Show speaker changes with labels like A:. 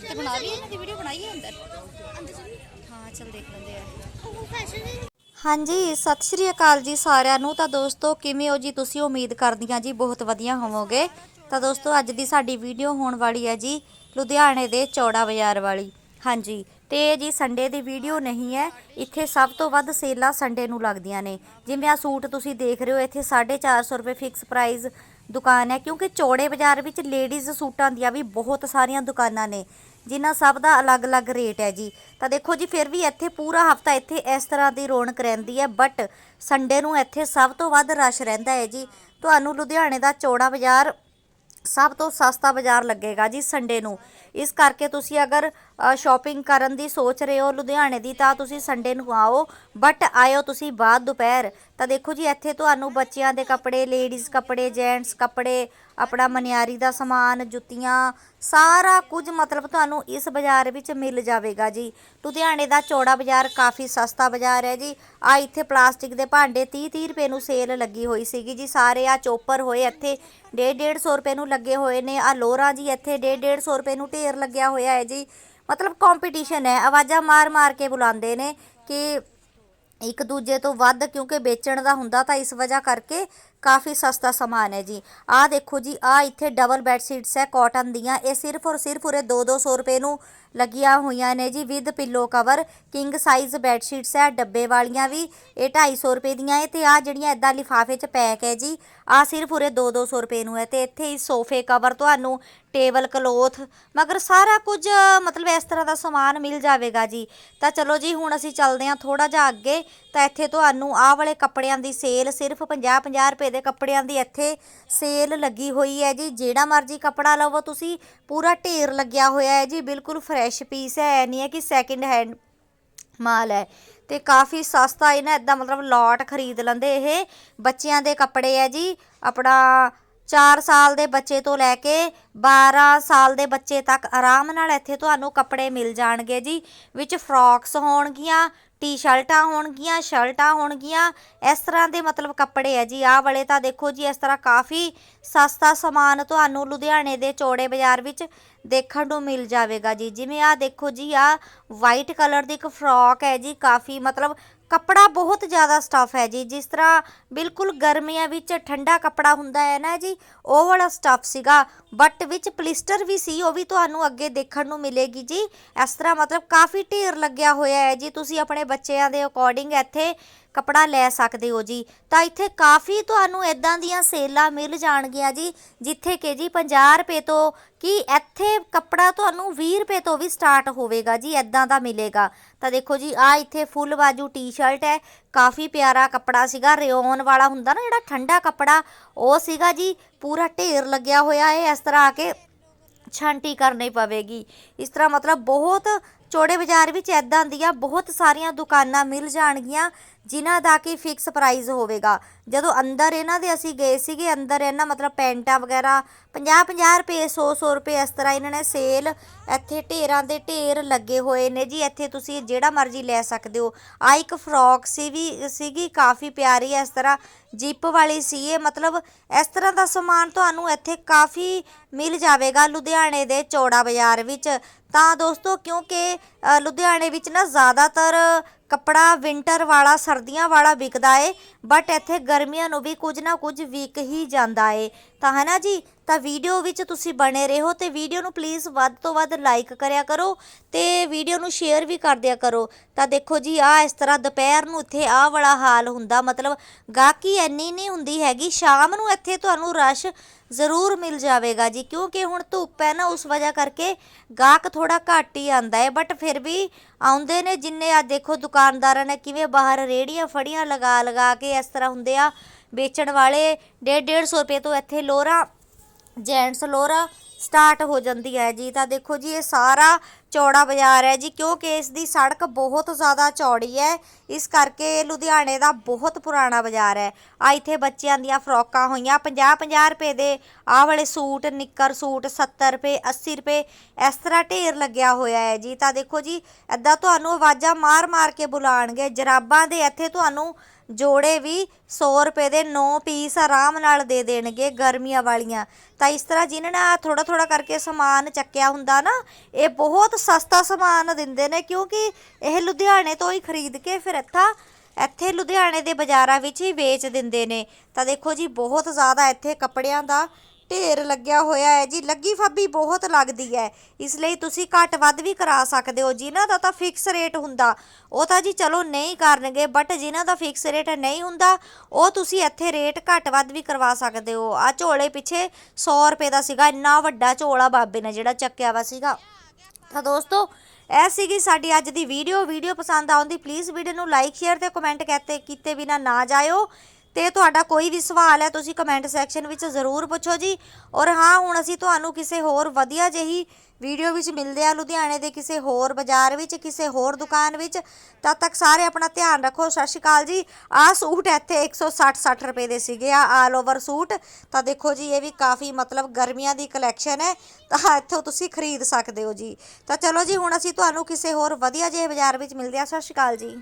A: ਤੇ ਬਣਾ ਲਈ, ਇਹਨਾਂ ਦੀ ਵੀਡੀਓ ਬਣਾਈ ਹੈ ਅੰਦਰ। ਹਾਂ, ਚਲ ਦੇਖ ਲੈਂਦੇ ਆ।
B: ਉਹ ਫੈਸ਼ਨ
A: ਹਾਂਜੀ, ਸਤਿ ਸ਼੍ਰੀ ਅਕਾਲ ਜੀ ਸਾਰਿਆਂ ਨੂੰ। ਤਾਂ ਦੋਸਤੋ, ਕਿਵੇਂ ਹੋ ਜੀ? ਤੁਸੀਂ ਉਮੀਦ ਕਰਦੀਆਂ ਜੀ ਬਹੁਤ ਵਧੀਆ ਹੋਵੋਗੇ। ਤਾਂ ਦੋਸਤੋ, ਅੱਜ ਦੀ ਸਾਡੀ ਵੀਡੀਓ ਹੋਣ ਵਾਲੀ ਹੈ ਜੀ ਲੁਧਿਆਣੇ ਦੇ ਚੌੜਾ ਬਾਜ਼ਾਰ ਵਾਲੀ। ਹਾਂਜੀ, ਤੇ ਇਹ ਜੀ ਸੰਡੇ ਦੀ ਵੀਡੀਓ ਨਹੀਂ ਹੈ। ਇੱਥੇ ਸਭ ਤੋਂ ਵੱਧ ਸੇਲਾਂ ਸੰਡੇ ਨੂੰ ਲੱਗਦੀਆਂ ਨੇ। ਜਿਵੇਂ ਆ ਸੂਟ ਤੁਸੀਂ ਦੇਖ ਰਹੇ ਹੋ, ਇੱਥੇ 450 ਰੁਪਏ ਫਿਕਸ ਪ੍ਰਾਈਸ ਦੁਕਾਨ ਹੈ। ਕਿਉਂਕਿ ਚੌੜੇ ਬਾਜ਼ਾਰ ਵਿੱਚ ਲੇਡੀਜ਼ ਸੂਟਾਂ ਦੀਆਂ ਵੀ ਬਹੁਤ ਸਾਰੀਆਂ ਦੁਕਾਨਾਂ ਨੇ। ਜਿਨ੍ਹਾਂ ਸਭ ਦਾ ਅਲੱਗ-ਅਲੱਗ ਰੇਟ ਹੈ ਜੀ। ਤਾਂ ਦੇਖੋ ਜੀ, ਫਿਰ ਵੀ ਇੱਥੇ ਪੂਰਾ ਹਫਤਾ ਇੱਥੇ ਇਸ ਤਰ੍ਹਾਂ ਦੀ ਰੌਣਕ ਰਹਿੰਦੀ ਹੈ ਬਟ ਸੰਡੇ ਨੂੰ ਇੱਥੇ ਸਭ ਤੋਂ ਵੱਧ ਰਸ਼ ਰਹਿੰਦਾ ਹੈ ਜੀ। ਤੁਹਾਨੂੰ ਲੁਧਿਆਣੇ ਦਾ ਚੌੜਾ ਬਾਜ਼ਾਰ ਸਭ ਤੋਂ ਸਸਤਾ ਬਾਜ਼ਾਰ ਲੱਗੇਗਾ ਜੀ ਸੰਡੇ ਨੂੰ। ਇਸ ਕਰਕੇ ਤੁਸੀਂ ਅਗਰ ਸ਼ਾਪਿੰਗ ਕਰਨ ਦੀ ਸੋਚ ਰਹੇ ਹੋ ਲੁਧਿਆਣੇ ਦੀ, ਤਾਂ ਤੁਸੀਂ ਸੰਡੇ ਨੂੰ ਆਓ ਬਟ ਆਇਓ ਤੁਸੀਂ ਬਾਅਦ ਦੁਪਹਿਰ। ਤਾਂ ਦੇਖੋ ਜੀ, ਇੱਥੇ ਤੁਹਾਨੂੰ ਬੱਚਿਆਂ ਦੇ ਕੱਪੜੇ ਲੇਡੀਜ਼ ਕੱਪੜੇ ਜੈਂਟਸ ਕੱਪੜੇ, ਆਪਣਾ ਮਨਿਆਰੀ ਦਾ ਸਮਾਨ, ਜੁੱਤੀਆਂ, ਸਾਰਾ ਕੁਝ ਮਤਲਬ ਤੁਹਾਨੂੰ ਇਸ ਬਾਜ਼ਾਰ ਵਿੱਚ ਮਿਲ ਜਾਵੇਗਾ ਜੀ। ਲੁਧਿਆਣੇ ਦਾ ਚੌੜਾ ਬਾਜ਼ਾਰ ਕਾਫੀ ਸਸਤਾ ਬਾਜ਼ਾਰ ਹੈ ਜੀ। ਆ ਇੱਥੇ ਪਲਾਸਟਿਕ ਦੇ ਭਾਂਡੇ 30 30 ਰੁਪਏ ਨੂੰ ਸੇਲ ਲੱਗੀ ਹੋਈ ਸੀਗੀ ਜੀ। ਸਾਰੇ ਆ ਚੋਪਰ ਹੋਏ ਇੱਥੇ 1.5 150 ਰੁਪਏ ਨੂੰ ਲੱਗੇ ਹੋਏ ਨੇ। ਆ ਲੋਰਾ ਜੀ ਇੱਥੇ 1.5 150 ਰੁਪਏ ਨੂੰ ਢੇਰ ਲੱਗਿਆ ਹੋਇਆ ਹੈ ਜੀ। ਮਤਲਬ ਕੰਪੀਟੀਸ਼ਨ ਹੈ। ਆਵਾਜ਼ਾਂ ਮਾਰ ਮਾਰ ਕੇ ਬੁਲਾਉਂਦੇ ਨੇ ਕਿ ਇੱਕ ਦੂਜੇ ਤੋਂ ਵੱਧ ਕਿਉਂਕਿ ਵੇਚਣ ਦਾ ਹੁੰਦਾ ਤਾਂ ਇਸ ਵਜ੍ਹਾ ਕਰਕੇ ਕਾਫੀ ਸਸਤਾ ਸਮਾਨ ਹੈ ਜੀ। ਆਹ ਦੇਖੋ ਜੀ, ਆਹ ਇੱਥੇ ਡਬਲ ਬੈੱਡ ਸ਼ੀਟਸ ਹੈ ਕਾਟਨ ਦੀਆਂ। ਇਹ ਸਿਰਫ ਔਰ ਸਿਰਫ ਉਰੇ 2-200 ਰੁਪਏ ਨੂੰ ਲੱਗੀਆਂ ਹੋਈਆਂ ਨੇ ਜੀ with pillow cover king size bed sheets ਹੈ, ਡੱਬੇ ਵਾਲੀਆਂ ਵੀ, ਇਹ 250 ਰੁਪਏ ਦੀਆਂ ਹੈ ਤੇ ਆ ਜਿਹੜੀਆਂ ਇਦਾਂ ਲਿਫਾਫੇ 'ਚ ਪੈਕ ਹੈ ਜੀ ਆ ਸਿਰਫ ਉਰੇ 2-200 ਰੁਪਏ ਨੂੰ ਹੈ ਤੇ ਇੱਥੇ ਹੀ ਸੋਫੇ ਕਵਰ ਤੁਹਾਨੂੰ ਟੇਬਲ ਕਲੋਥ ਮਗਰ ਸਾਰਾ ਕੁਝ, ਮਤਲਬ ਇਸ ਤਰ੍ਹਾਂ ਦਾ ਸਮਾਨ ਮਿਲ ਜਾਵੇਗਾ ਜੀ। ਤਾਂ ਚਲੋ ਜੀ, ਹੁਣ ਅਸੀਂ ਚੱਲਦੇ ਹਾਂ ਥੋੜਾ ਜਿਹਾ ਅੱਗੇ। ਤਾਂ ਇੱਥੇ ਤੁਹਾਨੂੰ ਆਹ ਵਾਲੇ ਕੱਪੜਿਆਂ ਦੀ ਸੇਲ ਸਿਰਫ 50-50 ਰੁਪਏ ਦੇ ਕੱਪੜਿਆਂ ਦੀ ਇੱਥੇ ਸੇਲ ਲੱਗੀ ਹੋਈ ਹੈ ਜੀ। ਜਿਹੜਾ ਮਰਜ਼ੀ ਕੱਪੜਾ ਲਵੋ, ਤੁਸੀਂ ਪੂਰਾ ਢੇਰ ਲੱਗਿਆ ਹੋਇਆ ਹੈ ਜੀ। ਬਿਲਕੁਲ ਫਰੈਸ਼ ਪੀਸ ਹੈ, ਇਹ ਨਹੀਂ ਹੈ ਕਿ ਸੈਕਿੰਡ ਹੈਂਡ ਮਾਲ ਹੈ। ਤੇ ਕਾਫੀ ਸਸਤਾ ਇਹਨਾਂ ਇਦਾਂ ਮਤਲਬ ਲੋਟ ਖਰੀਦ ਲੈਂਦੇ ਇਹ ਬੱਚਿਆਂ ਦੇ ਕੱਪੜੇ ਹੈ ਜੀ। ਆਪਣਾ 4 ਸਾਲ ਦੇ ਬੱਚੇ ਤੋਂ ਲੈ ਕੇ 12 ਸਾਲ ਦੇ ਬੱਚੇ ਤੱਕ ਆਰਾਮ ਨਾਲ ਇੱਥੇ ਤੁਹਾਨੂੰ ਕੱਪੜੇ ਮਿਲ ਜਾਣਗੇ ਜੀ। ਵਿੱਚ ਫਰੋਕਸ ਹੋਣਗੀਆਂ ਟੀ-ਸ਼ਰਟਾਂ ਹੋਣਗੀਆਂ, ਸ਼ਰਟਾਂ ਹੋਣਗੀਆਂ। ਇਸ ਤਰ੍ਹਾਂ ਦੇ ਮਤਲਬ ਕੱਪੜੇ ਹੈ ਜੀ। ਆਹ ਵਾਲੇ ਤਾਂ ਦੇਖੋ ਜੀ, ਇਸ ਤਰ੍ਹਾਂ ਕਾਫੀ ਸਸਤਾ ਸਮਾਨ ਤੁਹਾਨੂੰ ਲੁਧਿਆਣੇ ਦੇ ਚੌੜੇ ਬਾਜ਼ਾਰ ਵਿੱਚ ਦੇਖਣ ਨੂੰ ਮਿਲ ਜਾਵੇਗਾ ਜੀ। ਜਿਵੇਂ ਆਹ ਦੇਖੋ ਜੀ, ਆਹ ਵਾਈਟ ਕਲਰ ਦੀ ਇੱਕ ਫਰੋਕ ਹੈ ਜੀ। ਕਾਫੀ ਮਤਲਬ ਕੱਪੜਾ ਬਹੁਤ ਜ਼ਿਆਦਾ ਸਟਫ ਹੈ ਜੀ। ਜਿਸ ਤਰ੍ਹਾਂ ਬਿਲਕੁਲ ਗਰਮੀਆਂ ਵਿੱਚ ਠੰਡਾ ਕੱਪੜਾ ਹੁੰਦਾ ਹੈ ਨਾ ਜੀ, ਉਹ ਵਾਲਾ ਸਟਫ ਸੀਗਾ। ਬਟ ਵਿੱਚ ਪਲਿਸਟਰ ਵੀ ਸੀ, ਉਹ ਵੀ ਤੁਹਾਨੂੰ ਅੱਗੇ ਦੇਖਣ ਨੂੰ ਮਿਲੇਗੀ ਜੀ। ਇਸ ਤਰ੍ਹਾਂ ਮਤਲਬ ਕਾਫੀ ਢੇਰ ਲੱਗਿਆ ਹੋਇਆ ਹੈ ਜੀ। ਤੁਸੀਂ ਆਪਣੇ ਬੱਚਿਆਂ ਦੇ ਅਕੋਰਡਿੰਗ ਇੱਥੇ ਕੱਪੜਾ ਲੈ ਸਕਦੇ ਹੋ ਜੀ। ਤਾਂ ਇੱਥੇ ਕਾਫੀ ਤੁਹਾਨੂੰ ਇਦਾਂ ਦੀਆਂ ਸੇਲਾਂ ਮਿਲ ਜਾਣਗੀਆਂ ਜੀ, ਜਿੱਥੇ ਕਿ ਜੀ 50 ਰੁਪਏ ਤੋਂ ਕਿ ਇੱਥੇ ਕੱਪੜਾ ਤੁਹਾਨੂੰ 20 ਰੁਪਏ ਤੋਂ ਵੀ ਸਟਾਰਟ ਹੋਵੇਗਾ ਜੀ ਇਦਾਂ ਦਾ ਮਿਲੇਗਾ। ਤਾਂ ਦੇਖੋ ਜੀ ਆ ਇੱਥੇ ਫੁੱਲ ਬਾਜੂ ਟੀ-ਸ਼ਰਟ ਹੈ, ਕਾਫੀ ਪਿਆਰਾ ਕੱਪੜਾ ਸੀਗਾ, ਰਿਓਨ ਵਾਲਾ ਹੁੰਦਾ ਨਾ ਜਿਹੜਾ ਠੰਡਾ ਕੱਪੜਾ, ਉਹ ਸੀਗਾ ਜੀ, ਪੂਰਾ ਢੇਰ ਲੱਗਿਆ ਹੋਇਆ ਹੈ, ਇਸ ਤਰ੍ਹਾਂ ਆ ਕੇ ਛਾਂਟੀ ਕਰਨੀ ਪਵੇਗੀ। ਇਸ ਤਰ੍ਹਾਂ ਮਤਲਬ ਬਹੁਤ ਚੌੜੇ ਬਾਜ਼ਾਰ ਵਿੱਚ ਐਦਾਂ ਦੀਆਂ ਬਹੁਤ ਸਾਰੀਆਂ ਦੁਕਾਨਾਂ ਮਿਲ ਜਾਣਗੀਆਂ ਜਿਨ੍ਹਾਂ ਦਾ ਕਿ ਫਿਕਸ ਪ੍ਰਾਈਸ ਹੋਵੇਗਾ। ਜਦੋਂ ਅੰਦਰ ਇਹਨਾਂ ਦੇ ਅਸੀਂ ਗਏ ਸੀਗੇ, ਅੰਦਰ ਇਹਨਾਂ ਮਤਲਬ ਪੈਂਟਾਂ ਵਗੈਰਾ 50-50 ਰੁਪਏ 100-100 ਰੁਪਏ ਇਸ ਤਰ੍ਹਾਂ ਇਹਨਾਂ ਨੇ ਸੇਲ ਇੱਥੇ ਢੇਰਾਂ ਦੇ ਢੇਰ ਲੱਗੇ ਹੋਏ ਨੇ ਜੀ। ਇੱਥੇ ਤੁਸੀਂ ਜਿਹੜਾ ਮਰਜ਼ੀ ਲੈ ਸਕਦੇ ਹੋ। ਆ ਇੱਕ ਫਰੋਕ ਸੀ ਵੀ ਸੀਗੀ ਕਾਫੀ ਪਿਆਰੀ ਇਸ ਤਰ੍ਹਾਂ ਜਿਪ ਵਾਲੀ ਸੀ ਇਹ। ਮਤਲਬ ਇਸ ਤਰ੍ਹਾਂ ਦਾ ਸਮਾਨ ਤੁਹਾਨੂੰ ਇੱਥੇ ਕਾਫੀ ਮਿਲ ਜਾਵੇਗਾ ਲੁਧਿਆਣੇ ਦੇ ਚੌੜਾ ਬਾਜ਼ਾਰ ਵਿੱਚ। ਤਾਂ ਦੋਸਤੋ, ਕਿਉਂਕਿ ਲੁਧਿਆਣੇ ਵਿੱਚ ਨਾ ਜ਼ਿਆਦਾਤਰ ਕੱਪੜਾ ਵਿੰਟਰ ਵਾਲਾ, ਸਰਦੀਆਂ ਵਾਲਾ ਵਿਕਦਾ ਏ ਬਟ ਇੱਥੇ ਗਰਮੀਆਂ ਨੂੰ ਵੀ ਕੁਝ ਨਾ ਕੁਝ ਵਿਕ ਹੀ ਜਾਂਦਾ ਏ। ਤਾਂ ਹੈ ਨਾ ਜੀ? ਤਾਂ ਵੀਡੀਓ ਵਿੱਚ ਤੁਸੀਂ ਬਣੇ ਰਹੋ ਤੇ ਵੀਡੀਓ ਨੂੰ ਪਲੀਜ਼ ਵੱਧ ਤੋਂ ਵੱਧ ਲਾਈਕ ਕਰਿਆ ਕਰੋ ਤੇ ਵੀਡੀਓ ਨੂੰ ਸ਼ੇਅਰ ਵੀ ਕਰ ਦਿਆ ਕਰੋ। ਤਾਂ ਦੇਖੋ ਜੀ ਆ ਇਸ ਤਰ੍ਹਾਂ ਦੁਪਹਿਰ ਨੂੰ ਇੱਥੇ ਆਹ ਵਾਲਾ ਹਾਲ ਹੁੰਦਾ, ਮਤਲਬ ਗਾਹਕੀ ਇੰਨੀ ਨਹੀਂ ਹੁੰਦੀ ਹੈਗੀ, ਸ਼ਾਮ ਨੂੰ ਇੱਥੇ ਤੁਹਾਨੂੰ ਰਸ਼ ਜ਼ਰੂਰ ਮਿਲ ਜਾਵੇਗਾ ਜੀ, ਕਿਉਂਕਿ ਹੁਣ ਧੁੱਪ ਹੈ ਨਾ, ਉਸ ਵਜ੍ਹਾ ਕਰਕੇ ਗਾਹਕ ਥੋੜਾ ਘੱਟ ਹੀ ਆਂਦਾ ਹੈ ਬਟ ਫਿਰ ਵੀ ਆਉਂਦੇ ਨੇ ਜਿੰਨੇ ਆ ਦੇਖੋ ਦੁਕਾਨਦਾਰਾਂ ਨੇ ਕਿਵੇਂ ਬਾਹਰ ਰੇੜੀਆਂ ਫੜੀਆਂ ਲਗਾ ਲਗਾ ਕੇ ਇਸ ਤਰ੍ਹਾਂ ਹੁੰਦੇ ਆ, ਵੇਚਣ ਵਾਲੇ 1.5 150 ਰੁਪਏ ਤੋਂ ਇੱਥੇ ਲੋਰਾ ਜੈਂਟਸ ਲੋਰਾ ਸਟਾਰਟ ਹੋ ਜਾਂਦੀ ਹੈ ਜੀ ਤਾਂ ਦੇਖੋ ਜੀ ਇਹ ਸਾਰਾ ਚੌੜਾ ਬਾਜ਼ਾਰ ਹੈ ਜੀ, ਕਿਉਂਕਿ ਇਸ ਦੀ ਸੜਕ ਬਹੁਤ ਜ਼ਿਆਦਾ ਚੌੜੀ ਹੈ। ਇਸ ਕਰਕੇ ਇਹ ਲੁਧਿਆਣੇ ਦਾ ਬਹੁਤ ਪੁਰਾਣਾ ਬਾਜ਼ਾਰ ਹੈ। ਆ ਇੱਥੇ ਬੱਚਿਆਂ ਦੀਆਂ ਫਰੋਕਾਂ ਹੋਈਆਂ 50 50 ਰੁਪਏ ਦੇ। ਆਹ ਵਾਲੇ ਸੂਟ, ਨਿੱਕਰ ਸੂਟ 70 ਰੁਪਏ 80 ਰੁਪਏ, ਇਸ ਤਰ੍ਹਾਂ ਢੇਰ ਲੱਗਿਆ ਹੋਇਆ ਹੈ ਜੀ। ਤਾਂ ਦੇਖੋ ਜੀ ਐਦਾਂ ਤੁਹਾਨੂੰ ਆਵਾਜ਼ਾਂ ਮਾਰ ਮਾਰ ਕੇ ਬੁਲਾਣਗੇ ਜਰਾਬਾਂ ਦੇ ਇੱਥੇ ਤੁਹਾਨੂੰ ਜੋੜੇ ਵੀ 100 ਰੁਪਏ ਦੇ 9 ਪੀਸ ਆਰਾਮ ਨਾਲ ਦੇ ਦੇਣਗੇ ਗਰਮੀਆਂ ਵਾਲੀਆਂ। ਤਾਂ ਇਸ ਤਰ੍ਹਾਂ ਜਿਨ੍ਹਾਂ ਨੇ ਥੋੜਾ ਥੋੜਾ ਕਰਕੇ ਸਮਾਨ ਚੱਕਿਆ ਹੁੰਦਾ ਨਾ, ਇਹ ਬਹੁਤ ਸਸਤਾ ਸਮਾਨ ਦਿੰਦੇ ਨੇ ਕਿਉਂਕਿ ਇਹ ਲੁਧਿਆਣੇ ਤੋਂ ਹੀ ਖਰੀਦ ਕੇ ਫਿਰ ਇੱਥਾ, ਇੱਥੇ ਲੁਧਿਆਣੇ ਦੇ ਬਾਜ਼ਾਰਾਂ ਵਿੱਚ ਹੀ ਵੇਚ ਦਿੰਦੇ ਨੇ। ਤਾਂ ਦੇਖੋ ਜੀ, ਬਹੁਤ ਜ਼ਿਆਦਾ ਇੱਥੇ ਕੱਪੜਿਆਂ ਦਾ ਢੇਰ ਲੱਗਿਆ ਹੋਇਆ ਹੈ ਜੀ। ਲੱਗੀ ਫੱਬੀ ਬਹੁਤ ਲੱਗਦੀ ਹੈ। ਇਸ ਲਈ ਤੁਸੀਂ ਘੱਟ ਵੱਧ ਵੀ ਕਰਾ ਸਕਦੇ ਹੋ। ਜਿਨ੍ਹਾਂ ਦਾ ਤਾਂ ਫਿਕਸ ਰੇਟ ਹੁੰਦਾ, ਉਹ ਤਾਂ ਜੀ ਚਲੋ ਨਹੀਂ ਕਰਨਗੇ ਬਟ ਜਿਨ੍ਹਾਂ ਦਾ ਫਿਕਸ ਰੇਟ ਨਹੀਂ ਹੁੰਦਾ, ਉਹ ਤੁਸੀਂ ਇੱਥੇ ਰੇਟ ਘੱਟ ਵੱਧ ਵੀ ਕਰਵਾ ਸਕਦੇ ਹੋ। ਆ ਝੋਲੇ ਪਿੱਛੇ 100 ਰੁਪਏ ਦਾ ਸੀਗਾ। ਇੰਨਾ ਵੱਡਾ ਝੋਲਾ ਬਾਬੇ ਨੇ ਜਿਹੜਾ ਚੱਕਿਆ ਵਾ ਸੀਗਾ। ਤਾਂ ਦੋਸਤੋ, ਇਹ ਸੀਗੀ ਸਾਡੀ ਅੱਜ ਦੀ ਵੀਡੀਓ ਵੀਡੀਓ ਪਸੰਦ ਆਉਂਦੀ ਪਲੀਜ਼ ਵੀਡੀਓ ਨੂੰ ਲਾਈਕ ਸ਼ੇਅਰ ਤੇ ਕਮੈਂਟ ਕਰਤੇ ਕੀਤੇ ਬਿਨਾ ਨਾ ਜਾਇਓ। ਤੇ ਤੁਹਾਡਾ ਕੋਈ ਵੀ ਸਵਾਲ ਹੈ, ਤੁਸੀਂ ਕਮੈਂਟ ਸੈਕਸ਼ਨ ਵਿੱਚ ਜ਼ਰੂਰ ਪੁੱਛੋ ਜੀ। ਔਰ ਹਾਂ, ਹੁਣ ਅਸੀਂ ਤੁਹਾਨੂੰ ਕਿਸੇ ਹੋਰ ਵਧੀਆ ਜਿਹੀ ਵੀਡੀਓ ਵਿੱਚ ਮਿਲਦੇ ਆ ਲੁਧਿਆਣੇ ਦੇ ਕਿਸੇ ਹੋਰ ਬਾਜ਼ਾਰ ਵਿੱਚ, ਕਿਸੇ ਹੋਰ ਦੁਕਾਨ ਵਿੱਚ। ਤਦ ਤੱਕ ਸਾਰੇ ਆਪਣਾ ਧਿਆਨ ਰੱਖੋ। ਸਤਿ ਸ਼੍ਰੀ ਅਕਾਲ ਜੀ। ਆਹ ਸੂਟ ਇੱਥੇ 160 60 ਰੁਪਏ ਦੇ ਸੀਗੇ ਆ ਆਲ ਓਵਰ ਸੂਟ। ਤਾਂ ਦੇਖੋ ਜੀ, ਇਹ ਵੀ ਕਾਫੀ ਮਤਲਬ ਗਰਮੀਆਂ ਦੀ ਕਲੈਕਸ਼ਨ ਹੈ। ਤਾਂ ਇੱਥੋਂ ਤੁਸੀਂ ਖਰੀਦ ਸਕਦੇ ਹੋ ਜੀ। ਤਾਂ ਚਲੋ ਜੀ, ਹੁਣ ਅਸੀਂ ਤੁਹਾਨੂੰ ਕਿਸੇ ਹੋਰ ਵਧੀਆ ਜਿਹੇ ਬਾਜ਼ਾਰ ਵਿੱਚ ਮਿਲਦੇ ਆ ਸਤਿ ਸ਼੍ਰੀ ਅਕਾਲ ਜੀ।